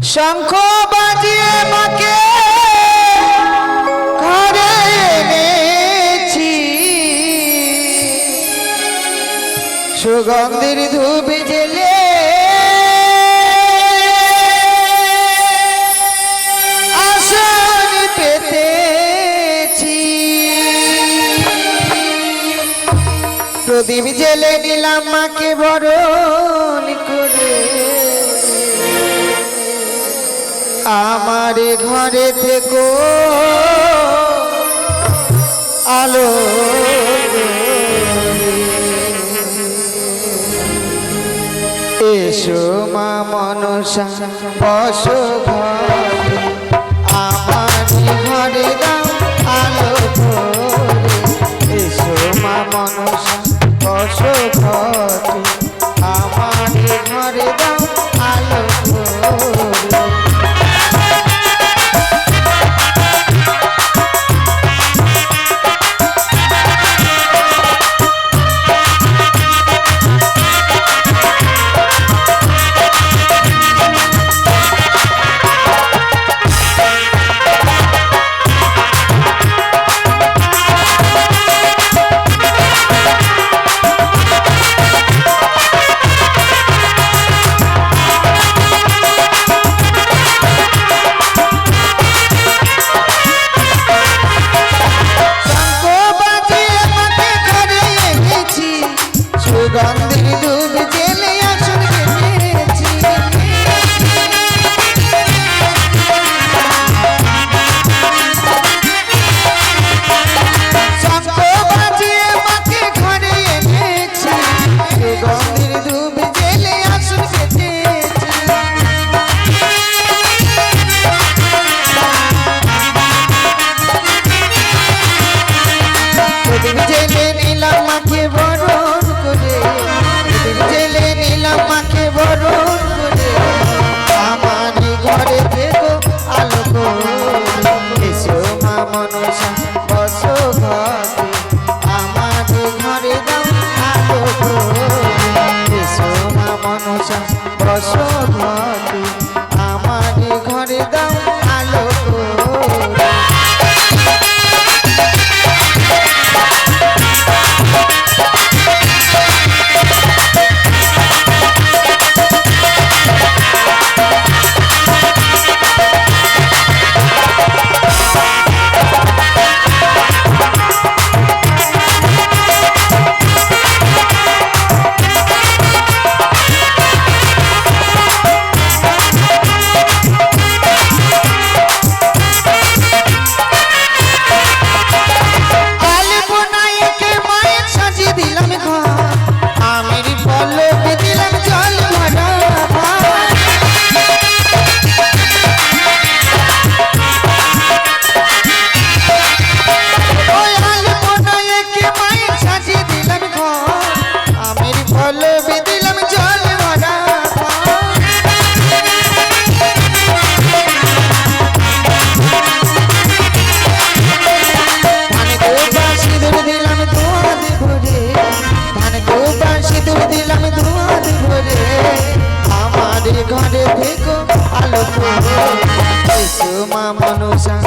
শঙ্খ বাজিয়ে মাকে ঘরে এনেছি। সুগন্ধির ধুবি জেলে আসন পেতেছি। প্রদীপ জেলে নিলাম মাকে বড় আমার ঘরে থেকো। আলো এসো মা মনসা বস ঘরে। আমার ঘরে দা gone. Yesu manusia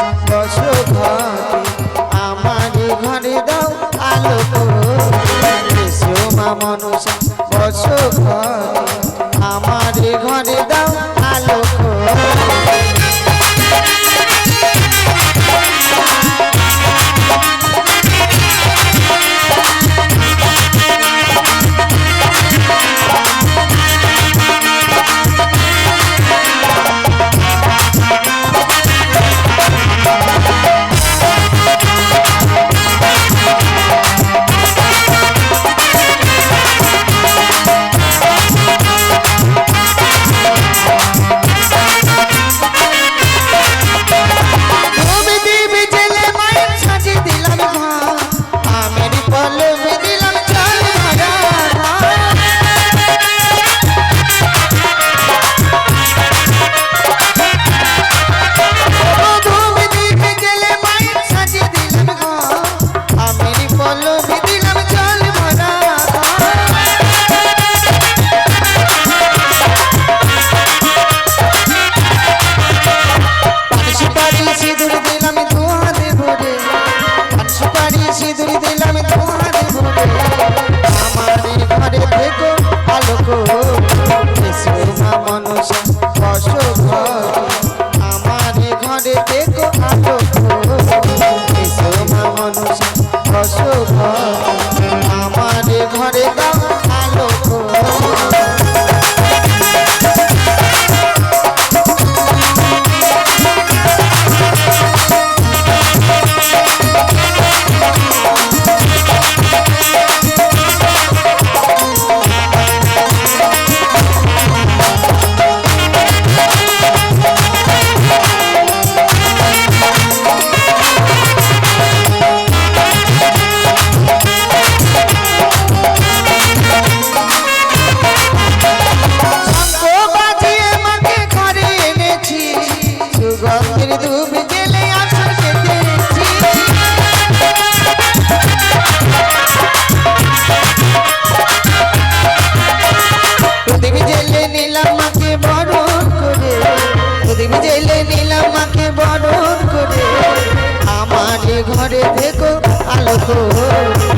করে দেখো আলো